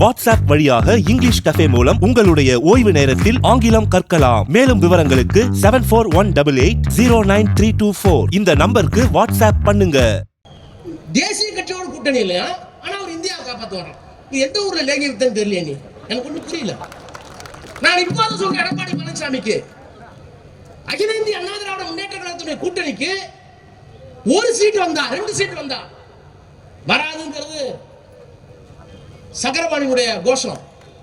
WhatsApp வழியாக English cafe மூலம் உங்களுடைய ஓய்வு நேரத்தில் ஆங்கிலம் கற்கலாம். மேலும் விவரங்களுக்கு seven four one double eight zero nine three two four இந்த நம்பருக்கு வாட்ஸ்அப் பண்ணுங்க. தேசிய கட்சியோட கூட்டணி இல்லையா? ஆனா அவர் இந்தியாவை காப்பாத்த எந்த ஊர்ல லேங்கி வித்தன்னு தெரியல நீ? எனக்கு ஒண்ணும் புரியல. நான் இப்போது சொல்றேன் எடப்பாடி பழனிசாமிக்கு. அகில இந்திய அண்ணா திராவிட முன்னேற்ற கழகத்துடைய கூட்டணிக்கு ஒரு சீட் வந்தா ரெண்டு சீட் வந்தா வராதுங்கிறது சக்கரபாணியுடைய கோஷம்.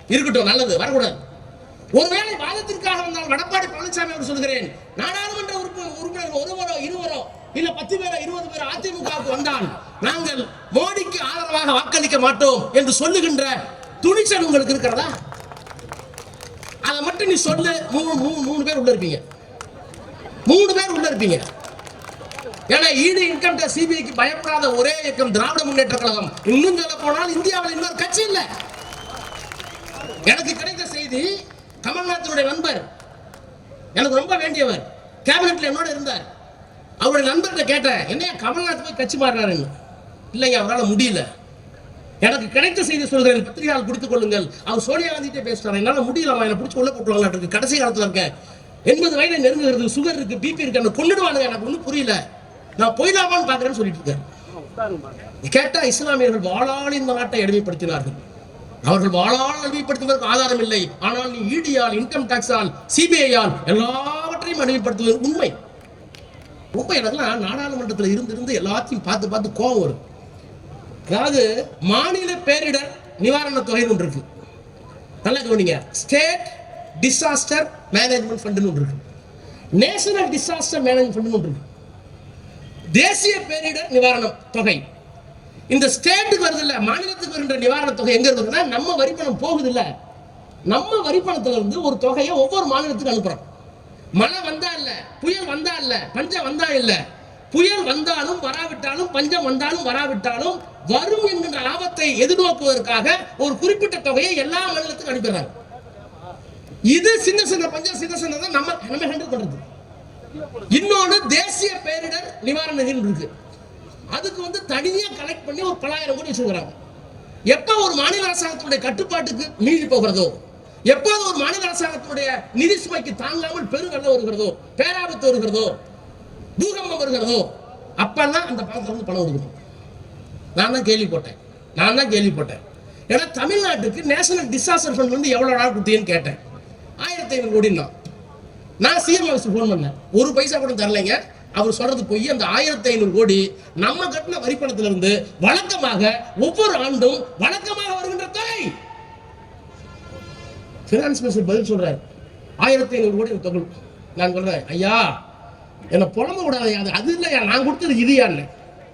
இருக்கட்டும் நல்லது வரக்கூடாது. ஒருவேளை வாதத்திற்காக வந்தால் எடப்பாடி பழனிசாமி அவர் சொல்கிறேன் நாடாளுமன்ற உறுப்பு உறுப்பினர் ஒருவரோ இருவரோ இல்ல பத்து பேரோ இருபது பேரோ அதிமுகவுக்கு வந்தால் நாங்கள் மோடிக்கு ஆதரவாக வாக்களிக்க மாட்டோம் என்று சொல்லுகின்ற துணிச்சல் உங்களுக்கு இருக்கிறதா? அதை மட்டும் நீ சொல்லு. மூணு மூணு மூணு பேர் உள்ள இருப்பீங்க. மூணு பேர் உள்ள இருப்பீங்க. ஏன்னா ஈடு இன்கம் டேக்ஸ் சிபிஐக்கு பயப்படாத ஒரே இயக்கம் திராவிட முன்னேற்ற கழகம். இன்னும் சொல்ல போனால் இந்தியாவில் இன்னொரு கட்சி இல்ல. எனக்கு கிடைத்த செய்தி கமல்நாத்தினுடைய நண்பர் எனக்கு ரொம்ப வேண்டியவர் கேபினெட்ல என்னோட இருந்தார். அவருடைய நண்பர்கிட்ட கேட்டேன் என்னையா கமல்நாத் போய் கட்சி மாறுறாருன்னு? இல்லைங்க அவரால் முடியல. எனக்கு கிடைத்த செய்தி சொல்கிறேன் பத்திரிகையால் கொடுத்துக் கொள்ளுங்கள். அவர் சோனியா காந்திட்டே பேசுறாரு என்னால் முடியல என்னை பிடிச்சி உள்ள போட்டுருவாங்க இருக்கு கடைசி காலத்துல இருக்கேன். எண்பது வயது நெருங்குகிறது சுகர் இருக்கு பிபி இருக்கு என்ன கொண்டுடுவானுங்க எனக்கு ஒன்றும் புரியல. நான் போய்தாமான்னு பாக்குறேன்னு சொல்லிட்டு இருக்கேன். கேட்டா இஸ்லாமியர்கள் வாழால் இந்த நாட்டை எளிமைப்படுத்தினார்கள். அவர்கள் வாழால் அடிமைப்படுத்துவதற்கு ஆதாரம் இல்லை. ஆனால் நீ இடியால் இன்கம் டாக்ஸால் சிபிஐயால் எல்லாவற்றையும் அடிமைப்படுத்துவது உண்மை. ரொம்ப எனக்குலாம் நாடாளுமன்றத்தில் இருந்து இருந்து எல்லாத்தையும் பார்த்து பார்த்து கோவம் வரும். அதாவது மாநில பேரிடர் நிவாரண தொகை ஒன்று இருக்கு. நல்லா கவனிங்க. ஸ்டேட் டிசாஸ்டர் மேனேஜ்மெண்ட் ஃபண்டுன்னு ஒன்று இருக்கு. நேஷனல் டிசாஸ்டர் மேனேஜ்மெண்ட் ஃபண்டுன்னு ஒன்று இருக்கு. தேசிய பேரிடர் நிவாரணம் தொகை. இந்த ஸ்டேட்டுக்கு வருது இல்ல மாநிலத்துக்கு வருகின்ற நிவாரண தொகை எங்க இருக்குதுன்னா நம்ம வரிப்பணம் போகுது இல்ல நம்ம வரிப்பணத்துல இருந்து ஒரு தொகையை ஒவ்வொரு மாநிலத்துக்கு அனுப்புறோம். மழை வந்தா இல்ல புயல் வந்தா இல்ல பஞ்சம் வந்தா இல்ல. புயல் வந்தாலும் வராவிட்டாலும் பஞ்சம் வந்தாலும் வராவிட்டாலும் வரும் என்கின்ற ஆபத்தை எதிர்நோக்குவதற்காக ஒரு குறிப்பிட்ட தொகையை எல்லா மாநிலத்துக்கும் அனுப்பிடுறாங்க. இது சின்ன சின்ன பஞ்சம் சின்ன சின்னதை நம்ம நம்ம ஹேண்டில் பண்றது. இன்னொன்று தேசிய பேரிடர் நிவாரண நிதி இருக்கு. அதுக்கு வந்து தனியா கலெக்ட் பண்ணி ஒரு பலாயிரம் கோடி வச்சிருக்கிறாங்க. எப்ப ஒரு மாநில அரசாங்கத்தினுடைய கட்டுப்பாட்டுக்கு மீறி போகிறதோ? எப்போது ஒரு மாநில அரசாங்கத்தினுடைய நிதி சுமைக்கு தாங்காமல் பெருவெள்ளம் வருகிறதோ? பேராபத்து வருகிறதோ? பூகம்பம் வருகிறதோ? அப்பெல்லாம் அந்த பணத்துல வந்து பணம் கொடுக்கணும். நான் தான் கேள்விப்பட்டேன். நான் தான் கேள்விப்பட்டேன். ஏன்னா தமிழ்நாட்டுக்கு நேஷனல் டிசாஸ்டர் ஃபண்ட் வந்து எவ்வளோ நாள் கொடுத்தீங்கன்னு கேட்டேன். ஆயிரத்தி ஐநூறு கோடின்னா. நான் சிஎம் ஆஃபீஸ் ஃபோன் பண்ணேன். ஒரு பைசா கூட தரலைங்க. அவர் சொல்றது போய். அந்த ஆயிரத்தி ஐநூறு கோடி நம்ம கட்டின வரிப்பணத்துல இருந்து வழக்கமாக ஒவ்வொரு ஆண்டும் வழக்கமாக வருகின்ற தொகை. பினான்ஸ் மினிஸ்டர் பதில் சொல்றாரு. ஆயிரத்தி ஐநூறு கோடி தொகை. நான் சொல்றேன் ஐயா என்ன புலம்ப விடாதயா அது அது இல்லையா? நான் கொடுத்தது இதுயா இல்லை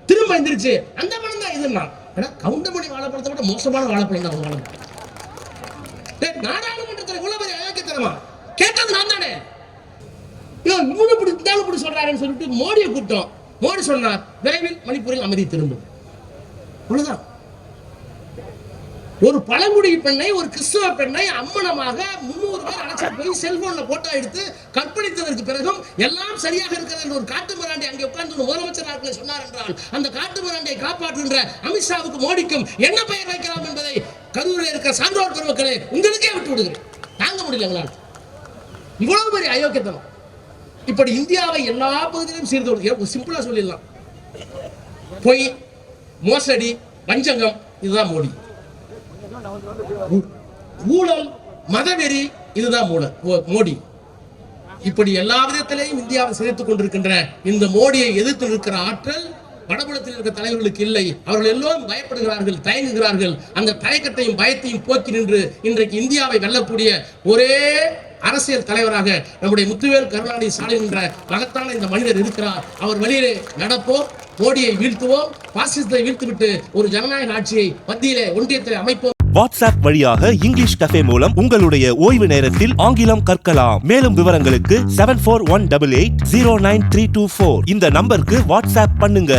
திரும்ப எந்திரிச்சு அந்த பணம் தான் இதுன்னா. ஏன்னா கவுண்டமணி வாழைப்பழத்தை விட மோசமான வாழைப்பழம் தான் அவங்க வாழைப்பழம் நாடாளுமன்றத்தில் இவ்வளவு பெரிய அயோக்கியத்தனமா? கேட்டது நான் தானே. இவன் இவனு இப்படி இருந்தாலும் இப்படி சொல்றாருன்னு சொல்லிட்டு மோடியை கூப்பிட்டோம். மோடி சொன்னார் விரைவில் மணிப்பூரில் அமைதி திரும்பும். அவ்வளவுதான். ஒரு பழங்குடி பெண்ணை ஒரு கிறிஸ்துவ பெண்ணை அம்மனமாக முன்னூறு பேர் அழைச்சிட்டு போய் செல்போன்ல போட்டோ எடுத்து கற்பழித்ததற்கு பிறகும் எல்லாம் சரியாக இருக்கிறது என்று ஒரு காட்டு மிராண்டி அங்கே உட்கார்ந்து ஒரு முதலமைச்சர் சொன்னார் என்றால் அந்த காட்டு மிராண்டியை காப்பாற்றுகின்ற அமித்ஷாவுக்கு மோடிக்கும் என்ன பெயர் வைக்கலாம் என்பதை கரூரில் இருக்கிற சான்றோர் பெருமக்களே உங்களுக்கே விட்டு விடுகிறேன் தாங்க முடியல எங்களால். இவ்வளவு பெரிய அயோக்கியத்தனம். இப்படி இந்தியாவை எல்லா பகுதியிலும் சீர்தோடு சிம்பிளா சொல்லிடலாம். பொய் மோசடி வஞ்சகம் இதுதான் மோடி. ஊழல் மதவெறி இதுதான் மூல- மோடி. இப்படி எல்லா விதத்திலையும் இந்தியாவை சிதைத்துக் கொண்டிருக்கின்ற இந்த மோடியை எதிர்த்து நிற்கிற ஆற்றல் வடபுலத்தில் இருக்கிற தலைவர்களுக்கு இல்லை. அவர்கள் எல்லோரும் பயப்படுகிறார்கள் தயங்குகிறார்கள். அந்த தயக்கத்தையும் பயத்தையும் போக்கி நின்று இன்றைக்கு இந்தியாவை வெல்லக்கூடிய ஒரே அரசியல் தலைவராக நம்முடைய முத்துவேல் கருணாநிதி ஸ்டாலின் என்ற மகத்தான இந்த மனிதர் இருக்கிறார். அவர் வழியிலே நடப்போம் மோடியை வீழ்த்துவோம் பாசிசத்தை வீழ்த்துவிட்டு ஒரு ஜனநாயக ஆட்சியை மத்தியிலே ஒன்றியத்தில் அமைப்போம். வாட்ஸ்அப் வழியாக இங்கிலீஷ் கஃபே மூலம் உங்களுடைய ஓய்வு நேரத்தில் ஆங்கிலம் கற்கலாம். மேலும் விவரங்களுக்கு seven four one double eight zero nine three two four இந்த நம்பருக்கு வாட்ஸ்அப் பண்ணுங்க.